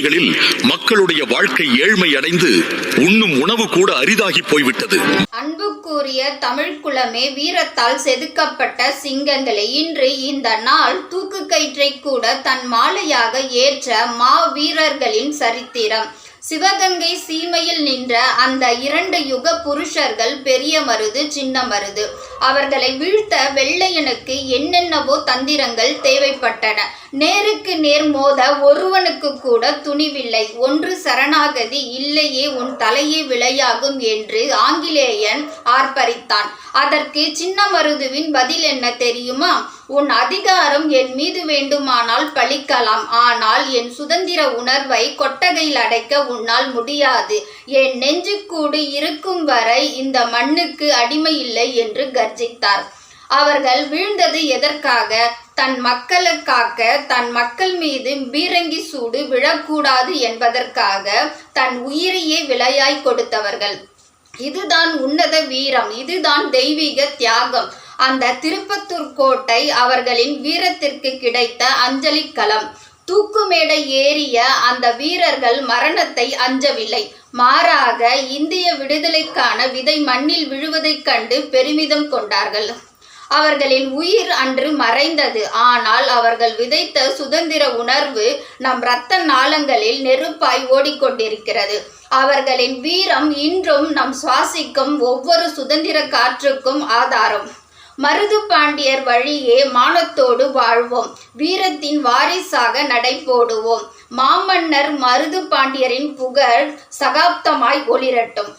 பகுதிகளில் மக்களுடைய வாழ்க்கை ஏழ்மை அடைந்து உண்ணும் உணவு கூட அரிதாகி போய்விட்டது. அன்புக்குரிய தமிழ்குலமே வீரத்தால் செதுக்கப்பட்ட சிங்கங்களே இன்று இந்த நாள் தூக்கு கயிற்றை கூட தன் மாலையாக ஏற்ற மா வீரர்களின் சரித்திரம். சிவகங்கை சீமையில் நின்ற அந்த இரண்டு யுக புருஷர்கள் பெரிய மருது சின்ன மருது. அவர்களை வீழ்த்த வெள்ளையனுக்கு என்னென்னவோ தந்திரங்கள் தேவைப்பட்டன. நேருக்கு நேர் மோத ஒருவனுக்கு கூட துணிவில்லை. ஒன்று சரணாகதி இல்லையே உன் தலையே விளையாகும் என்று ஆங்கிலேயன் ஆர்ப்பரித்தான். அதற்கு சின்ன மருதுவின் பதில் என்ன தெரியுமா? உன் அதிகாரம் என் மீது வேண்டுமானால் பழிக்கலாம். ஆனால் என் சுதந்திர உணர்வை கொட்டகையில் அடைக்க உன்னால் முடியாது. என் நெஞ்சுக்கூடு இருக்கும் வரை இந்த மண்ணுக்கு அடிமை இல்லை என்று கர்ஜித்தார். அவர்கள் வீழ்ந்தது எதற்காக? தன் மக்களுக்காக தன் மக்கள் மீது பீரங்கி சூடு விழக்கூடாது என்பதற்காக தன் உயிரையே விலையாய் கொடுத்தவர்கள். இதுதான் உன்னத வீரம் இதுதான் தெய்வீக தியாகம். அந்த திருப்பத்தூர் கோட்டை அவர்களின் வீரத்திற்கு கிடைத்த அஞ்சலி களம். தூக்கு மேடை ஏறிய அந்த வீரர்கள் மரணத்தை அஞ்சவில்லை. மாறாக இந்திய விடுதலைக்கான விதை மண்ணில் விழுவதைக் கண்டு பெருமிதம் கொண்டார்கள். அவர்களின் உயிர் அன்று மறைந்தது. ஆனால் அவர்கள் விதைத்த சுதந்திர உணர்வு நம் இரத்த நாளங்களில் நெருப்பாய் ஓடிக்கொண்டிருக்கிறது. அவர்களின் வீரம் இன்றும் நம் சுவாசிக்கும் ஒவ்வொரு சுதந்திர காற்றுக்கும் ஆதாரம். மருது பாண்டியர் வழியே மானத்தோடு வாழ்வோம். வீரத்தின் வாரிசாக நடைபோடுவோம் மாமன்னர் மருது பாண்டியரின் புகழ் சகாப்தமாய் ஒளிரட்டும்.